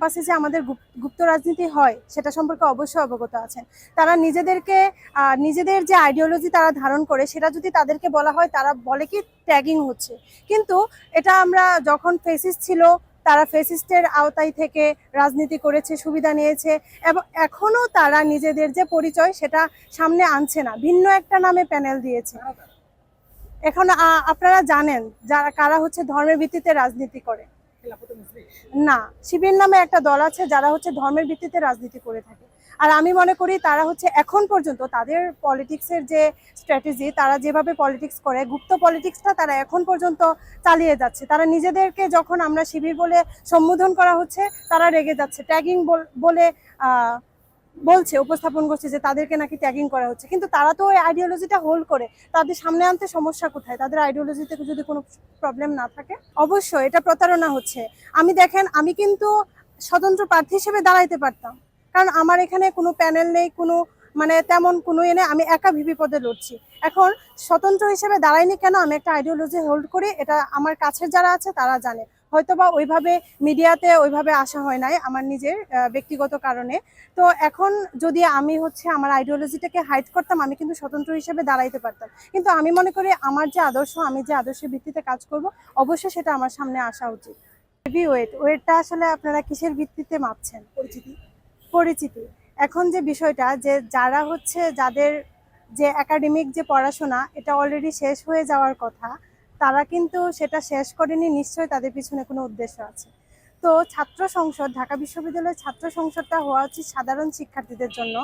পাশে যে আমাদের গুপ- গুপ্ত রাজনীতি হয়, সেটা সম্পর্কে অবশ্যই অবগত আছেন। তারা নিজেদেরকে নিজেদের যে আইডিওলজি তারা ধারণ করে, সেটা যদি তাদেরকে বলা হয়, তারা বলে কি ট্যাগিং হচ্ছে। কিন্তু এটা আমরা যখন ফেসিস ছিল, তারা ফেসিস্টের আওতায় থেকে রাজনীতি করেছে, সুবিধা নিয়েছে, এবং এখনও তারা নিজেদের যে পরিচয়, সেটা সামনে আনছে না। ভিন্ন একটা নামে প্যানেল দিয়েছে। এখন আপনারা জানেন যারা, কারা হচ্ছে ধর্মের ভিত্তিতে রাজনীতি করে। না, শিবির নামে একটা দল আছে যারা হচ্ছে ধর্মের ভিত্তিতে রাজনীতি করে থাকে। আর আমি মনে করি তারা হচ্ছে এখন পর্যন্ত তাদের পলিটিক্সের যে স্ট্র্যাটেজি তারা যেভাবে পলিটিক্স করে, গুপ্ত পলিটিক্সটা তারা এখন পর্যন্ত চালিয়ে যাচ্ছে। তারা নিজেদেরকে যখন আমরা শিবির বলে সম্বোধন করা হচ্ছে, তারা রেগে যাচ্ছে। ট্যাগিং বলে বলছে, উপস্থাপন করছে যে তাদেরকে নাকি ট্যাগিং করা হচ্ছে। কিন্তু তারা তো ওই আইডিওলজিটা হোল্ড করে। তাদের সামনে আনতে সমস্যা কোথায়? তাদের আইডিওলজিতে যদি কোনো প্রবলেম না থাকে? অবশ্যই, এটা প্রতারণা হচ্ছে। আমি দেখেন, আমি কিন্তু স্বতন্ত্র প্রার্থী হিসেবে দাঁড়াইতে পারতাম। কারণ আমার এখানে কোনো প্যানেল নেই, কোনো মানে তেমন কোনো এনে আমি একা ভিপি পদে লড়ছি। এখন স্বতন্ত্র হিসেবে দাঁড়াইনি কেন? আমি একটা আইডিওলজি হোল্ড করি। এটা আমার কাছের যারা আছে, তারা জানে। হয়তোবা ওইভাবে মিডিয়াতে ওইভাবে আসা হয় নাই আমার নিজের ব্যক্তিগত কারণে। তো এখন যদি আমি হচ্ছে আমার আইডিওলজিটাকে হাইড করতাম আমি কিন্তু স্বতন্ত্র হিসেবে দাঁড়াইতে পারতাম। কিন্তু আমি মনে করি আমার যে আদর্শ আমি যে আদর্শের ভিত্তিতে কাজ করব অবশ্যই সেটা আমার সামনে আসা উচিত। হেভি ওয়েট ওয়েটটা আসলে আপনারা কিসের ভিত্তিতে মাপছেন? পরিচিতি। পরিচিতি। এখন যে বিষয়টা যে যারা হচ্ছে যাদের যে একাডেমিক যে পড়াশোনা এটা অলরেডি শেষ হয়ে যাওয়ার কথা তারা কিন্তু সেটা শেষ করেনি, নিশ্চয়ই তাদের পিছনে কোনো উদ্দেশ্য আছে। তো ছাত্র সংসদ, ঢাকা বিশ্ববিদ্যালয়ের ছাত্র সংসদটা হওয়া উচিত সাধারণ শিক্ষার্থীদের জন্য।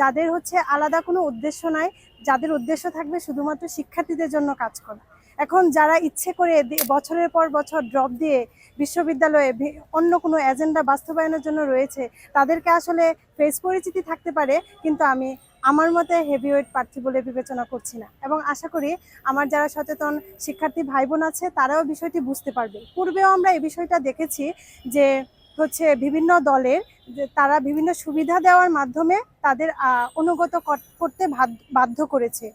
যাদের হচ্ছে আলাদা কোনো উদ্দেশ্য নাই, যাদের উদ্দেশ্য থাকবে শুধুমাত্র শিক্ষার্থীদের জন্য কাজ করা। এখন যারা ইচ্ছে করে বছরের পর বছর ড্রপ দিয়ে বিশ্ববিদ্যালয়ে অন্য কোনো এজেন্ডা বাস্তবায়নের জন্য রয়েছে, তাদেরকে আসলে ফেস পরিচিতি থাকতে পারে, কিন্তু আমি আমার মতে হেভিওয়েট প্রার্থী বলে বিবেচনা করছি না। এবং আশা করি আমার যারা সচেতন শিক্ষার্থী ভাই বোন আছে, তারাও বিষয়টি বুঝতে পারবে। পূর্বেও আমরা এই বিষয়টা দেখেছি যে হচ্ছে বিভিন্ন দলের তারা বিভিন্ন সুবিধা দেওয়ার মাধ্যমে তাদের অনুগত করতে বাধ্য- করেছে।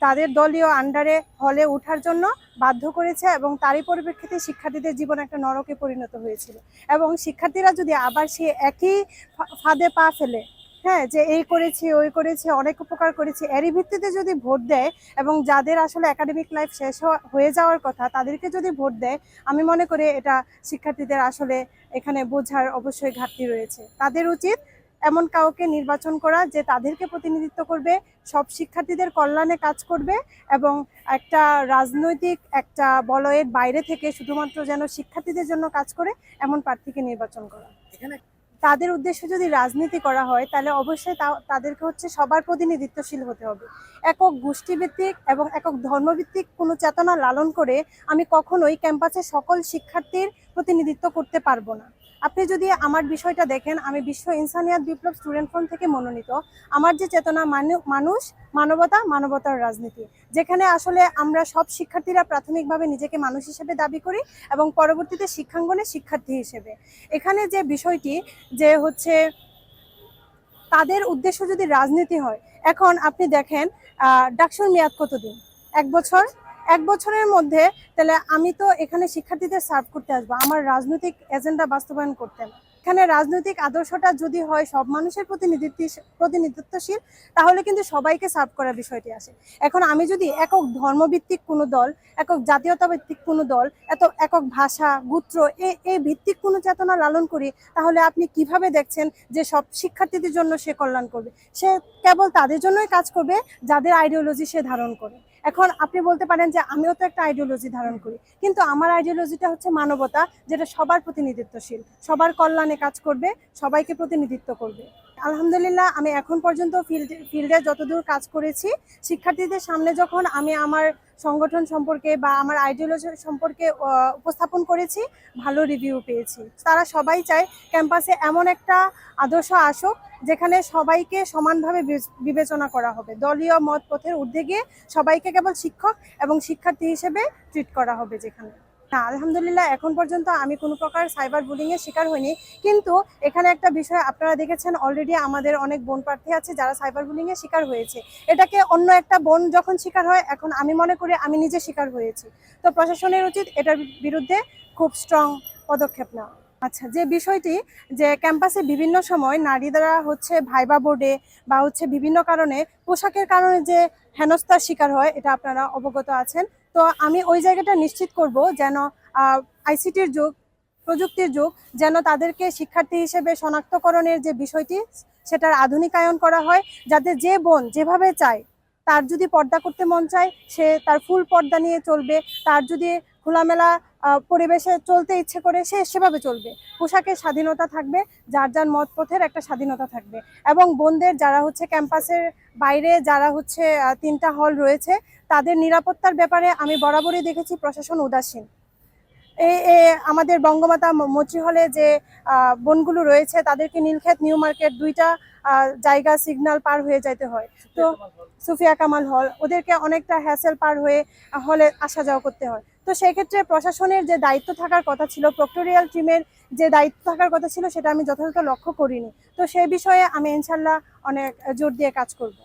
তাদের দলীয় আন্ডারে হলে ওঠার জন্য বাধ্য করেছে এবং তারই পরিপ্রেক্ষিতে শিক্ষার্থীদের জীবন একটা নরকে পরিণত হয়েছিল। এবং শিক্ষার্থীরা যদি আবার সে একই ফাঁদে পা ফেলে হ্যাঁ যে এই করেছি, ওই করেছি, অনেক উপকার করেছি। এরই ভিত্তিতে যদি ভোট দেয় এবং যাদের আসলে একাডেমিক লাইফ শেষ হয়ে যাওয়ার কথা, তাদেরকে যদি ভোট দেয়, আমি মনে করি এটা শিক্ষার্থীদের আসলে এখানে বোঝার অবশ্যই ঘাটতি রয়েছে। তাদের উচিত এমন কাউকে নির্বাচন করা যে তাদেরকে প্রতিনিধিত্ব করবে, সব শিক্ষার্থীদের কল্যাণে কাজ করবে এবং একটা রাজনৈতিক, একটা বলয়ের বাইরে থেকে শুধুমাত্র যেন শিক্ষার্থীদের জন্য কাজ করে, এমন প্রার্থীকে নির্বাচন করা। তাদের উদ্দেশ্যে যদি রাজনীতি করা হয়, তাহলে অবশ্যই তাদেরকে হচ্ছে সবার প্রতিনিধিত্বশীল হতে হবে। একক গোষ্ঠীভিত্তিক এবং একক ধর্মভিত্তিক কোনো চেতনা লালন করে আমি কখনোই ক্যাম্পাসে সকল শিক্ষার্থীর প্রতিনিধিত্ব করতে পারব না। আপনি যদি আমার বিষয়টা দেখেন, আমি বিশ্ব ইনসানিয়াত বিপ্লব স্টুডেন্ট ফ্রন্ট থেকে মনোনীত। আমার যে চেতনা মানু- মানুষ, মানবতা, মানবতার রাজনীতি। যেখানে আসলে আমরা সব শিক্ষার্থীরা প্রাথমিকভাবে নিজেকে মানুষ হিসেবে দাবি করি এবং পরবর্তীতে শিক্ষাঙ্গনে শিক্ষার্থী হিসেবে। এখানে যে বিষয়টি যে হচ্ছে, তাদের উদ্দেশ্য যদি রাজনীতি হয়, এখন আপনি দেখেন ডাকসুর মেয়াদ কতদিন? এক বছর? এক বছরের মধ্যে তাহলে আমি তো এখানে শিক্ষার্থীদের সার্ভ করতে আসব, আমার রাজনৈতিক এজেন্ডা বাস্তবায়ন করতে। এখানে রাজনৈতিক আদর্শটা যদি হয়, সব মানুষের প্রতিনিধিত্ব প্রতিনিধিত্বশীল তাহলে কিন্তু সবাইকে সার্ভ করার বিষয়টি আসে। এখন আমি যদি একক ধর্মভিত্তিক কোনো দল, একক জাতীয়তা ভিত্তিক কোনো দল, এত একক ভাষা, গোত্র এই ভিত্তিক কোনো চেতনা লালন করি, তাহলে আপনি কীভাবে দেখছেন যে সব শিক্ষার্থীদের জন্য সে কল্যাণ করবে? সে কেবল তাদের জন্যই কাজ করবে, যাদের আইডিওলজি সে ধারণ করে। এখন আপনি বলতে পারেন যে আমিও তো একটা আইডিওলজি ধারণ করি। কিন্তু আমার আইডিওলজিটা হচ্ছে মানবতা, যেটা সবার প্রতিনিধিত্বশীল। সবার কল্যাণে কাজ করবে, সবাইকে প্রতিনিধিত্ব করবে। আলহামদুলিল্লাহ, আমি এখন পর্যন্ত ফিল্ডে ফিল্ডে যতদূর কাজ করেছি, শিক্ষার্থীদের সামনে যখন আমি আমার সংগঠন সম্পর্কে বা আমার আইডিওলজি সম্পর্কে উপস্থাপন করেছি, ভালো রিভিউ পেয়েছি। তারা সবাই চায় ক্যাম্পাসে এমন একটা আদর্শ আসুক, যেখানে সবাইকে সমানভাবে বিবেচনা করা হবে। দলীয় মত পথের গিয়ে সবাইকে কেবল শিক্ষক এবং শিক্ষার্থী হিসেবে ট্রিট করা হবে যেখানে। না, আলহামদুলিল্লাহ, এখন পর্যন্ত আমি কোনো প্রকার সাইবার বুলিং এর শিকার হইনি। কিন্তু এখানে একটা বিষয় আপনারা দেখেছেন অলরেডি আমাদের অনেক বোন প্রার্থী আছে যারা সাইবার বুলিং এর শিকার হয়েছে। এটাকে অন্য একটা বোন যখন শিকার হয়, এখন আমি মনে করি আমি নিজে শিকার হয়েছি। তো প্রশাসনের উচিত এটার বিরুদ্ধে খুব স্ট্রং পদক্ষেপ নেওয়া। আচ্ছা যে বিষয়টি যে ক্যাম্পাসে বিভিন্ন সময় নারীরা হচ্ছে ভাইবা বোর্ডে বা হচ্ছে বিভিন্ন কারণে পোশাকের কারণে যে হেনস্থার শিকার হয়, এটা আপনারা অবগত আছেন। তো আমি ওই জায়গাটা নিশ্চিত করব যেন আইসিটির যুগ, প্রযুক্তির যুগ, যেন তাদেরকে শিক্ষার্থী হিসেবে শনাক্তকরণের যে বিষয়টি, সেটার আধুনিকায়ন করা হয়, যাতে যে বোন যেভাবে চায়, তার যদি পর্দা করতে মন চায়, সে তার ফুল পর্দা নিয়ে চলবে, তার যদি খোলামেলা পরিবেশে চলতে ইচ্ছে করে সে সেভাবে চলবে। পোশাকের স্বাধীনতা থাকবে যার যার মত পথের একটা স্বাধীনতা থাকবে। এবং বোনদের যারা হচ্ছে ক্যাম্পাসের বাইরে যারা হচ্ছে তিনটা হল রয়েছে তাদের নিরাপত্তার ব্যাপারে আমি বরাবরই দেখেছি প্রশাসন উদাসীন। এই আমাদের বঙ্গমাতা মৈত্রী হলে যে বনগুলো রয়েছে তাদেরকে নীলক্ষেত নিউ মার্কেট দুইটা জায়গা সিগন্যাল পার হয়ে যেতে হয়। তো সুফিয়া কামাল হল ওদেরকে অনেকটা হ্যাসেল পার হয়ে হলে আসা যাওয়া করতে হয়। তো সেক্ষেত্রে প্রশাসনের যে দায়িত্ব থাকার কথা ছিল, প্রক্টোরিয়াল টিমের যে দায়িত্ব থাকার কথা ছিল, সেটা আমি যথাযথ লক্ষ্য করিনি। তো সেই বিষয়ে আমি ইনশাল্লাহ অনেক জোর দিয়ে কাজ করব।